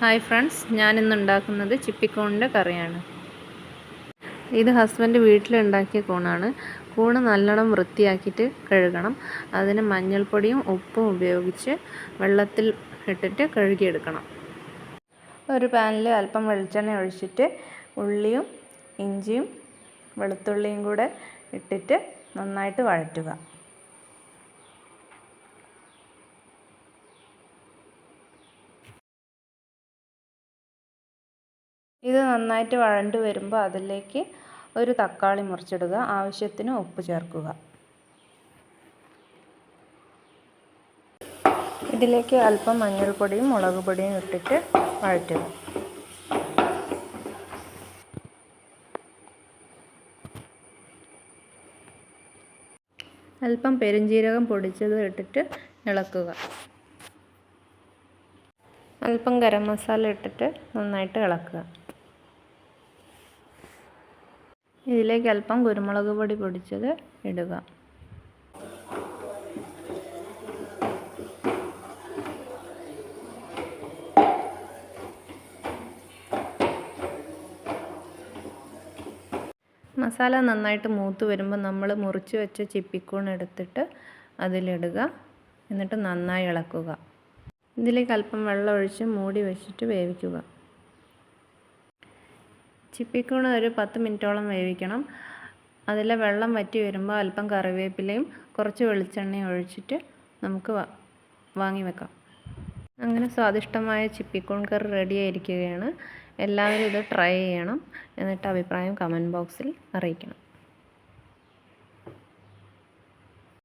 Hi friends ഞാനിന്ന് ഉണ്ടാക്കുന്നത് ചിപ്പിക്കോണിന്റെ കറിയാണ്. ഇത് ഹസ്ബൻഡ് വീട്ടിലുണ്ടാക്കിയ കൂണാണ്. കൂണ് നല്ലോണം വൃത്തിയാക്കിയിട്ട് കഴുകണം. അതിന് മഞ്ഞൾപ്പൊടിയും ഉപ്പും ഉപയോഗിച്ച് വെള്ളത്തിൽ ഇട്ടിട്ട് കഴുകിയെടുക്കണം. ഒരു പാനിൽ അല്പം വെളിച്ചെണ്ണ ഒഴിച്ചിട്ട് ഉള്ളിയും ഇഞ്ചിയും വെളുത്തുള്ളിയും കൂടെ ഇട്ടിട്ട് നന്നായിട്ട് വഴറ്റുക. ഇത് നന്നായിട്ട് വഴണ്ട് വരുമ്പോൾ അതിലേക്ക് ഒരു തക്കാളി മുറിച്ചിടുക. ആവശ്യത്തിന് ഉപ്പ് ചേർക്കുക. ഇതിലേക്ക് അല്പം മഞ്ഞൾപ്പൊടിയും മുളക് പൊടിയും ഇട്ടിട്ട് വഴറ്റുക. അല്പം പെരുംജീരകം പൊടിച്ചത് ഇട്ടിട്ട് ഇളക്കുക. അല്പം ഗരം മസാല ഇട്ടിട്ട് നന്നായിട്ട് ഇളക്കുക. ഇതിലേക്ക് അല്പം കുരുമുളക് പൊടി പൊടിച്ചത് ഇടുക. മസാല നന്നായിട്ട് മൂത്ത് വരുമ്പോൾ നമ്മൾ മുറിച്ച് വെച്ച ചിപ്പിക്കൂൺ എടുത്തിട്ട് അതിലിടുക. എന്നിട്ട് നന്നായി ഇളക്കുക. ഇതിലേക്ക് അല്പം വെള്ളം ഒഴിച്ച് മൂടി വെച്ചിട്ട് വേവിക്കുക. ചിപ്പിക്കൂൺ ഒരു പത്ത് മിനിറ്റോളം വേവിക്കണം. അതിലെ വെള്ളം വറ്റി വരുമ്പോൾ അല്പം കറിവേപ്പിലയും കുറച്ച് വെളിച്ചെണ്ണയും ഒഴിച്ചിട്ട് നമുക്ക് വാങ്ങി വെക്കാം. അങ്ങനെ സ്വാദിഷ്ടമായ ചിപ്പിക്കൂൺ കറി റെഡി ആയിരിക്കുകയാണ്. എല്ലാവരും ഇത് ട്രൈ ചെയ്യണം. എന്നിട്ട് അഭിപ്രായം കമന്റ് ബോക്സിൽ അറിയിക്കണം.